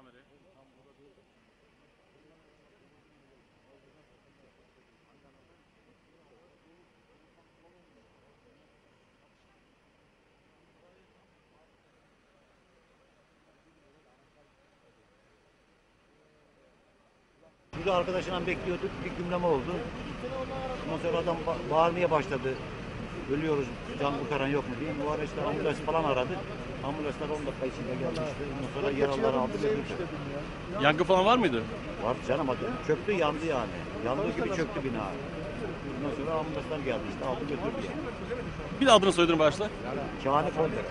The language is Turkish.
Kamerayı. Burada arkadaşından bekliyorduk. Bir gümleme oldu. Adam ba- bağırmaya başladı. Ölüyoruz, can kurtaran yok mu diye. Bu ara işte ambulans falan aradı. Ambulanslar 10 dakika içinde geldi işte. Ondan sonra yaralıları aldı götürdü. Yangın falan var mıydı? Var canım adı. Çöktü yandı yani. Yandığı gibi çöktü bina. Ondan sonra ambulanslar geldi işte aldı götürdü yani. Bir de adını soyadını başla. Kâhani Fonder.